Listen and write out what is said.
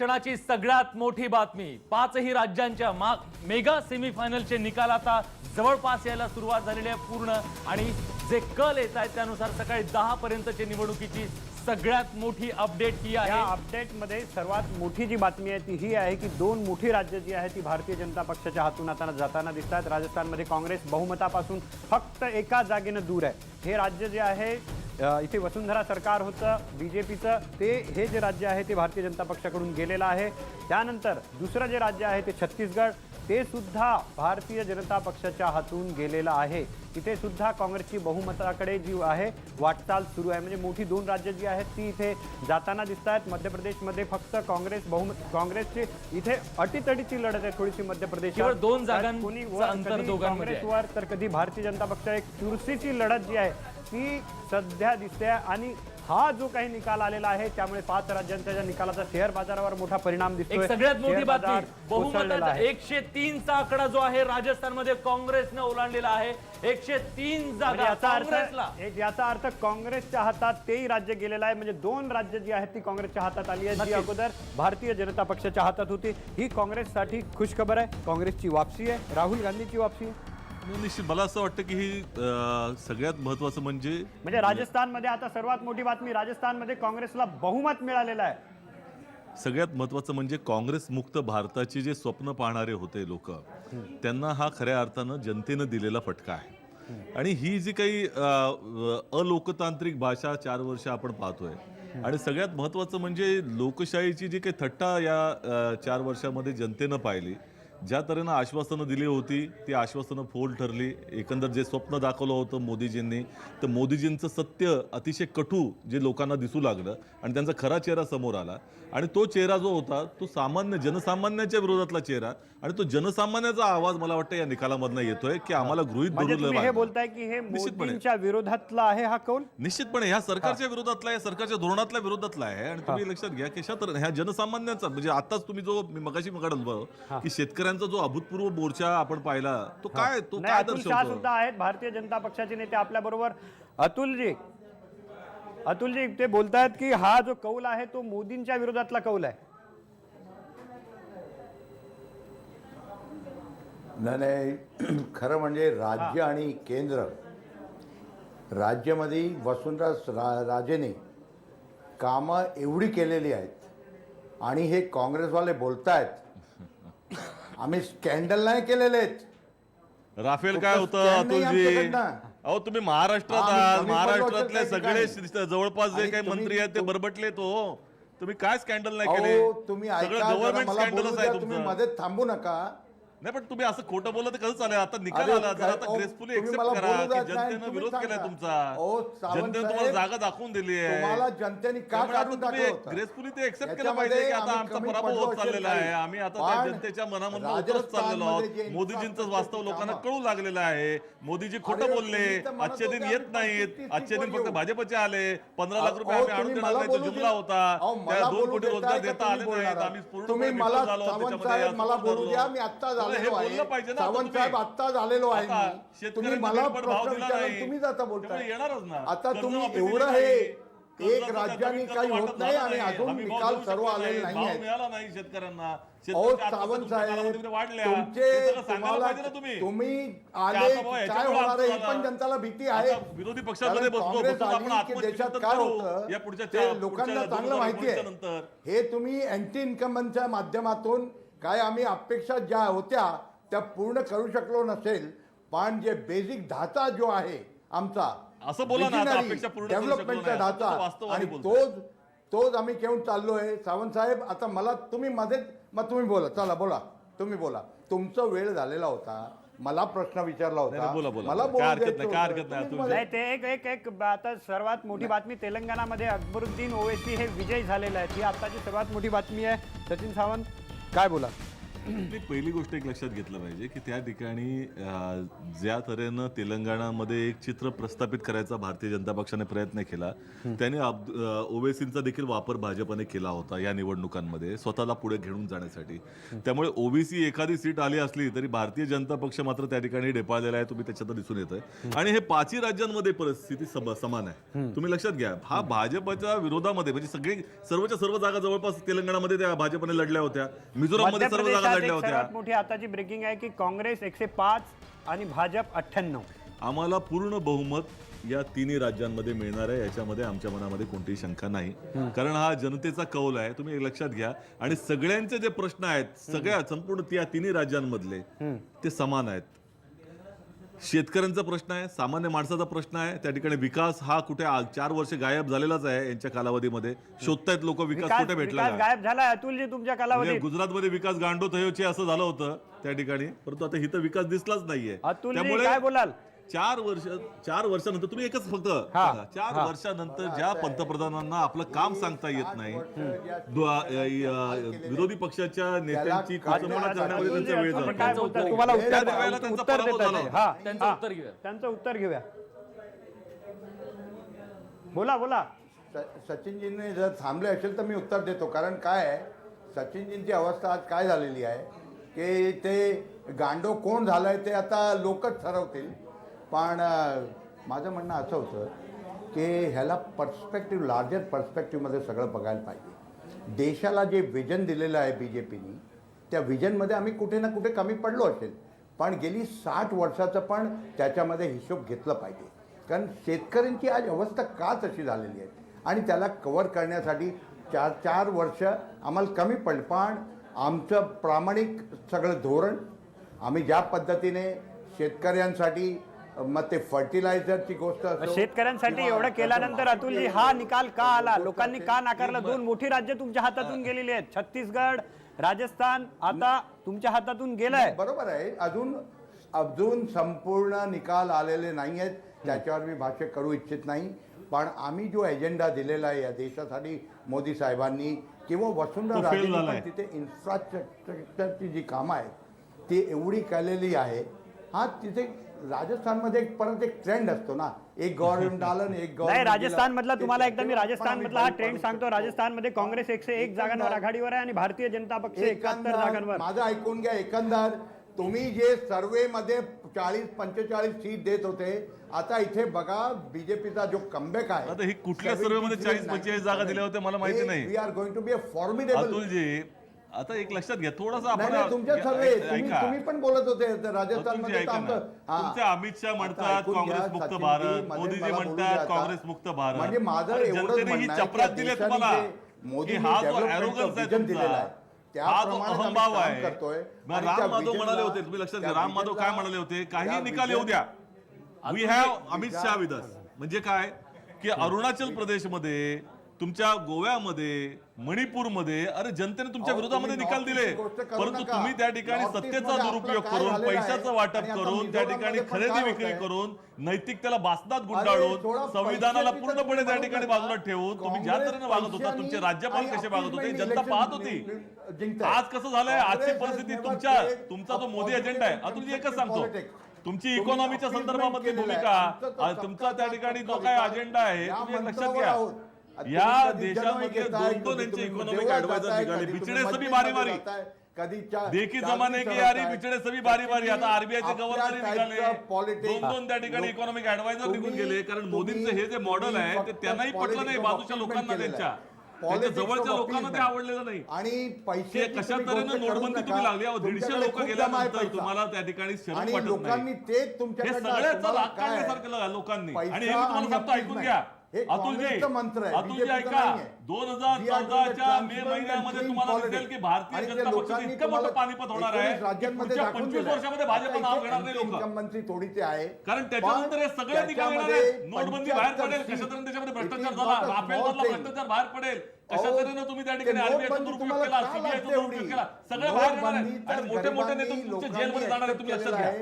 क्षणाची सगळ्यात मोठी बातमी. पाचही राज्यांच्या मा मेगा सेमीफायनलचे निकाल आता जवळपास यायला सुरुवात झालेली आहे पूर्ण. आणि जे कल येत आहेत त्यानुसार सकाळी दहा पर्यंतचे निवडणुकीची सगळ्यात मोठी अपडेट ही या अपडेटमध्ये सर्वात मोठी जी बातमी आहे ती ही आहे की दोन मोठी राज्य जी आहे ती भारतीय जनता पक्षाच्या हातून आता जाताना दिसत आहेत राजस्थानमध्ये काँग्रेस बहुमतापासून फक्त एका जागेनं दूर आहे. हे राज्य जे आहे इथे वसुंधरा सरकार होतं बीजेपीचं ते हे जे राज्य आहे ते भारतीय जनता पक्षाकडून गेलेलं आहे. त्यानंतर दुसरं जे राज्य आहे ते छत्तीसगड ते सुद्धा भारतीय जनता पक्षाच्या हातून गेलेलं आहे. इथे सुद्धा काँग्रेसची बहुमताकडे जी आहे वाटचाल सुरू आहे. म्हणजे मोठी दोन राज्य जी आहेत ती इथे जाताना दिसत आहेत मध्य प्रदेशमध्ये फक्त काँग्रेस बहुमत काँग्रेसची इथे अटीतटीची लढत आहे थोडीशी मध्य प्रदेश दोन. काँग्रेसवर तर कधी भारतीय जनता पक्ष एक चुरशीची लढत जी आहे ती सध्या दिसते आणि हा जो काही निकाल आलेला आहे त्यामुळे पाच राज्यांच्या ज्या निकालाचा शेअर बाजारावर मोठा परिणाम दिसतोय. एक सगळ्यात मोठी बातमी एकशे तीनचा आकडा जो आहे राजस्थानमध्ये काँग्रेसनं ओलांडलेला आहे. एकशे तीन म्हणजे जागा याचा काँग्रेसला. अर्थ एक याचा अर्थ काँग्रेसच्या हातात तेही राज्य गेलेलं आहे. म्हणजे दोन राज्य जी आहेत ती काँग्रेसच्या हातात आली आहे जी. अगोदर भारतीय जनता पक्षाच्या हातात होती. ही काँग्रेससाठी खुशखबर आहे. काँग्रेसची वापसी आहे. राहुल गांधीची वापसी आहे. नाही, निश्चित मला असं वाटतं की ही अं, सगळ्यात महत्वाचं म्हणजे म्हणजे राजस्थानमध्ये आता सर्वात मोठी बातमी राजस्थानमध्ये काँग्रेसला बहुमत मिळालेलं आहे. सगळ्यात महत्वाचं म्हणजे काँग्रेस मुक्त भारताचे जे स्वप्न पाहणारे होते लोक त्यांना हा खऱ्या अर्थानं जनतेनं दिलेला फटका आहे. आणि ही जी काही अं, अलोकतांत्रिक भाषा चार वर्ष आपण पाहतोय आणि सगळ्यात महत्वाचं म्हणजे लोकशाहीची जी काही थट्टा या अं, चार वर्षामध्ये जनतेनं पाहिली ज्या तऱ्हेनं आश्वासनं दिली होती ती आश्वासनं फोल ठरली. एकंदर जे स्वप्न दाखवलं होतं मोदीजींनी तर मोदीजींचं सत्य अतिशय कटू जे लोकांना दिसू लागलं आणि त्यांचा खरा चेहरा समोर आला. आणि तो चेहरा जो होता तो सामान्य जनसामान्यांच्या विरोधातला चेहरा आणि तो जनसामान्याचा आवाज मला वाटतं या निकालामधनं येतोय की आम्हाला गृहित म्हणजे धरून हे बोलताय की हे निश्चितपणे. विरोधातला आहे हा कौल? निश्चितपणे ह्या सरकारच्या विरोधातला आहे सरकारच्या धोरणातल्या विरोधातला आहे. आणि तुम्ही लक्षात घ्या की ह्या जनसामान्यांचा म्हणजे आताच तुम्ही जो मी मगाशी मगाडल की शेतकऱ्यांचा जो अभूतपूर्व मोर्चा आपण पाहिला तो काय तो काय अतुल शहा दर्शवतो सुद्धा आहेत भारतीय जनता पक्षाचे नेते आपल्या बरोबर अतुलजी अतुलजी ते बोलतायत की हा जो कौल आहे तो मोदींच्या विरोधातला कौल आहे. नाही नाही खरं म्हणजे राज्य आणि केंद्र राज्यामध्ये वसुंधरा रा राजेने कामं एवढी केलेली आहेत आणि हे काँग्रेसवाले बोलतायत आम्ही स्कॅन्डल नाही केलेले आहेत राफेल काय होतं अतुलजी. अहो तुम्ही महाराष्ट्रात आहात. महाराष्ट्रातले सगळे जवळपास जे काही मंत्री आहेत ते बरबटले तो. तुम्ही काय स्कॅन्डल नाही केले? तुम्ही गव्हर्नमेंट स्कॅन्डलच द्या आहे तुम्ही मध्ये थांबू नका. नाही पण तुम्ही असं खोटं बोलत कसं चालेल? आता निकाल आला जरा आता ग्रेसफुली एक्सेप्ट करा. की जनतेनं विरोध केलाय. तुमचा. जनतेने तुम्हाला जागा दाखवून दिली आहे जनतेने ग्रेसफुली ते एक्सेप्ट केलं पाहिजे की आता आमचा पराभव होत चाललेला आहे. आम्ही आता त्या जनतेच्या मनामधून उतरत चाललेलो आहोत. मोदीजींचं वास्तव लोकांना कळू लागलेलं आहे. मोदीजी खोटं बोलले. आजचे दिन येत नाहीत. आजचे दिन फक्त. भाजपचे आले. पंधरा लाख रुपये आम्ही आणून देणार नाही जुमला. होता. त्या दोन कोटी रोजगार देता आले नाहीत? आम्ही पूर्ण झालो त्याच्यामध्ये. हे बोललं आहे सावंत. साहेब आत्ता झालेलो आहे. तुम्ही मला प्रश्न. तुम्हीच आता बोलताय आता तुम्ही एवढं हे. एक राज्याने काही होत नाही आणि. अजून निकाल सर्व आलेले नाही. आहेत शेतकऱ्यांना सावंत साहेब तुमचे तुम्ही आले काय होणार आहे ही पण. जनताला भीती आहे विरोधी पक्षामध्ये देशात काय होतं ते लोकांना चांगलं 2019 माहिती आहे. हे तुम्ही अँटी इन्कमच्या माध्यमातून काय आम्ही अपेक्षा ज्या होत्या त्या पूर्ण करू शकलो नसेल पण जे बेसिक ढाचा जो आहे आमचा असं बोला ना, आता visionary अपेक्षा पूर्ण करू शकलो डेव्हलपमेंटचा ढाचा आणि. तोच तोच आम्ही घेऊन चाललोय. सावंत साहेब आता मला तुम्ही मध्ये मग तुम्ही बोला चला बोला. तुम्ही बोला. तुमचा वेळ झालेला होता. मला प्रश्न विचारला होता. बोला, बोला, मला नाही, ते एक एक एक आता सर्वात मोठी बातमी तेलंगणामध्ये अकबरुद्दीन ओवेसी हे विजयी झालेले आहेत. ही आताची सर्वात मोठी बातमी आहे सचिन सावंत. काय बोला? नाही, पहिली गोष्ट एक लक्षात घेतलं पाहिजे की त्या ठिकाणी अं, ज्या तऱ्हेनं तेलंगणामध्ये एक चित्र प्रस्थापित करायचा भारतीय जनता पक्षाने प्रयत्न केला त्याने अब्द- अं, ओवेसींचा देखील वापर भाजपने केला होता या निवडणुकांमध्ये स्वतःला पुढे घेऊन जाण्यासाठी. त्यामुळे ओबीसी एखादी सीट आली असली तरी भारतीय जनता पक्ष मात्र त्या ठिकाणी ढेपाळलेला आहे तुम्ही त्याच्यात दिसून येतोय. आणि हे पाचही राज्यांमध्ये परिस्थिती सम- समान आहे. तुम्ही लक्षात घ्या हा भाजपच्या विरोधामध्ये म्हणजे सगळी सर्वच्या सर्व जागा जवळपास तेलंगणामध्ये त्या भाजपने लढल्या होत्या. मिझोराममध्ये मध्य सर्व जागा लढल्या होत्या. सर्वात मोठी आताची ब्रेकिंग आहे की काँग्रेस एकशे पाच आणि भाजप अठ्ठ्याण्णव. आम्हाला पूर्ण बहुमत या तिन्ही राज्यांमध्ये मिळणार आहे. याच्यामध्ये आमच्या मनामध्ये कोणतीही शंका नाही. कारण हा जनतेचा कौल आहे. तुम्ही एक लक्षात घ्या. आणि सगळ्यांचे जे प्रश्न आहेत सगळ्या संपूर्ण त्या तिन्ही राज्यांमधले ते समान आहेत. शेतकऱ्यांचा प्रश्न आहे सामान्य माणसाचा प्रश्न आहे. त्या ठिकाणी विकास हा कुठे आ- चार वर्ष गायब झालेलाच आहे यांच्या कालावधीमध्ये. शोधतायत लोक विकास कुठे भेटला विकास? गायब झाला अतुलजी तुमच्या म्हणजे कालावधीत. गुजरातमध्ये विकास गांडो थयोचे असं झालं होतं त्या ठिकाणी. परंतु आता इथं विकास दिसलाच नाहीये. अतुलजी काय बोलाल? चार वर्ष चार वर्षानंतर तुम्ही एकच फक्त सांगा. चार वर्षानंतर ज्या पंतप्रधानांना आपलं काम सांगता येत नाही दो- अ- अ- विरोधी पक्षाच्या नेत्यांची करण्यामध्ये त्यांचा वेळ जातो. तुम्हाला त्या उत्तर वेळेला त्यांचा उत्तर पराभव देतात झाला. होता. हा, त्यांचं हा. उत्तर घेऊया. त्यांचं उत्तर घेऊया. बोला बोला. स- सचिनजींनी जर थांबले असेल तर मी उत्तर देतो. कारण काय आहे? सचिनजींची अवस्था आज काय झालेली आहे? की ते गांडो कोण झालंय ते आता लोकच ठरवतील. पण माझं म्हणणं असं होतं की ह्याला पर्स्पेक्टिव्ह लार्जर पर्स्पेक्टिव्हमध्ये सगळं बघायला पाहिजे. देशाला जे विजन दिलेलं आहे बी जे पीनी त्या विजनमध्ये आम्ही कुठे ना कुठे कमी पडलो असेल. पण गेली साठ वर्षाचं पण त्याच्यामध्ये हिशोब घेतलं पाहिजे. कारण शेतकऱ्यांची आज अवस्था का तशी झालेली आहे. आणि त्याला कवर करण्यासाठी चार चार वर्ष आम्हाला कमी पडलं. पण आमचं प्रामाणिक सगळं धोरण आम्ही ज्या पद्धतीने शेतकऱ्यांसाठी मग ते फर्टिलायझरची गोष्ट असो शेतकऱ्यांसाठी किंवा एवढं केल्यानंतर अतुलजी हा निकाल का आला? लोकांनी. का नाकारला? दोन मोठी राज्य तुमच्या हातातून गेलेली आहेत. छत्तीसगड राजस्थान आता तुमच्या हातातून गेलाय. बरोबर आहे. अजून अजून संपूर्ण निकाल आलेले नाही आहेत. त्याच्यावर मी भाष्य करू इच्छित नाही. पण आम्ही जो एजेंडा दिलेला आहे या देशासाठी मोदी साहेबांनी किंवा वसुंधरा झालाय. तिथे इन्फ्रास्ट्रक्चरची जी कामं आहेत ती एवढी केलेली आहे. हा तिथे राजस्थानमध्ये एक परत एक ट्रेंड असतो ना एक गव्हर्नमेंट आलं आणि एक नाही government राजस्थान. मधला तुम्हाला एकदा मी राजस्थान मधला हा ट्रेंड सांगतो. राजस्थानमध्ये काँग्रेस एकशे एक जागांवर आघाडीवर आहे आणि भारतीय जनता पक्ष एकाहत्तर जागांवर माझं ऐकून घ्या एकंदर तुम्ही जे सर्वे मध्ये चाळीस पंचेचाळीस सीट देत होते आता इथे बघा बीजेपीचा जो कमबॅक आहे आता ही कुठल्या सर्वेमध्ये 40 45 जागा दिल्या होत्या मला माहिती नाही. We are going to be a formidable आता एक लक्षात घ्या थोडासा तुमच्या आपण सर्वे ऐ- तुम्ही पण बोलत होते राजस्थान अतुलजी मध्ये ऐका ना. तुमचे अमित शहा म्हणतात काँग्रेस मुक्त भारत. मोदीजी म्हणतात काँग्रेस मुक्त भारत. म्हणजे माझं जनतेने ही की दिली तुम्हाला. की हा जो arrogance आहे तुमचा. हा जो अहंभाव आहे. राम माधव म्हणाले होते तुम्ही लक्षात घ्या राम माधव काय म्हणाले होते? काही निकाल येऊ द्या. We have Amit Shah with us म्हणजे काय? की अरुणाचल प्रदेशमध्ये तुमच्या गोव्यामध्ये मणिपूरमध्ये अरे जनतेने तुमच्या विरोधामध्ये निकाल दिले परंतु. तुम्ही त्या ठिकाणी सत्तेचा दुरुपयोग करून? पैशाचं वाटप करून त्या ठिकाणी खरेदी विक्री? करून नैतिकतेला बासनात गुंडाळून संविधानाला पूर्णपणे त्या ठिकाणी बाजूला ठेवून तुम्ही ज्या तऱ्हेने वागत होता तुमचे राज्यपाल कसे वागत होते जनता पाहत होती. आज कसं झालंय आजची परिस्थिती तुमच्या तुमचा जो मोदी एजेंडा आहे अतुलजी एकच सांगतो. तुमची इकॉनॉमीच्या संदर्भामधली. भूमिका तुमचं त्या ठिकाणी जो काय अजेंडा आहे तुम्ही लक्षात घ्या या देशामध्ये दोन दोन यांचे इकॉनॉमिक ऍडवायझर निघाले बिचडे सभी बारी बारी कधी देखी जमाने की. यारी बिचडे सभी बारी बारी आता आरबीआयचे गव्हर्नर निघाले. दोन दोन त्या ठिकाणी इकॉनॉमिक ऍडवायझर निघून गेले. कारण मोदींचं हे जे मॉडेल आहे ते त्यांनाही पटलं नाही बाजूच्या लोकांना त्यांच्या. जवळच्या लोकांना ते. आवडलेलं नाही. आणि पैसे कशा तऱ्हेनं नोटबंदी तुम्ही लागली अहो, दीडशे लोक गेल्यानंतर तुम्हाला त्या ठिकाणी शरम वाटत लोकांनी नाही हे सगळ्याचा तुम्हाला लाभ काय आहे? काढण्यासारखं ला- लोकांनी. आणि हे मी तुम्हाला सांगतो ऐकून. घ्या. हे अतुलजी मंत्र आहे, अतुलजी ऐका. दोन हजार चौदाच्या मे महिन्यामध्ये तुम्हाला दिसेल की. भारतीय जनता पक्षाचं इतकं मोठं पानिपत होणार आहे राज्यांमध्ये पंचवीस. वर्षामध्ये भाजप नाव घेणार नाही लोक incumbency थोडीशी आहे कारण त्याच्यानंतर हे सगळे निकाल येणार आहेत नोटबंदी बाहेर पडेल 75 कशा तऱ्हेने त्याच्यामध्ये भ्रष्टाचार झाला राफेल. भ्रष्टाचार बाहेर पडेल कशा तऱ्हेने तुम्ही त्या ठिकाणी आरबीआयचा दुरुपयोग केला सीबीआयचा दुरुपयोग? केला सगळं बाहेर येणार आहे आणि मोठे मोठे नेते तुमच्या जेलमध्ये जाणार आहे तुम्ही लक्षात घ्या.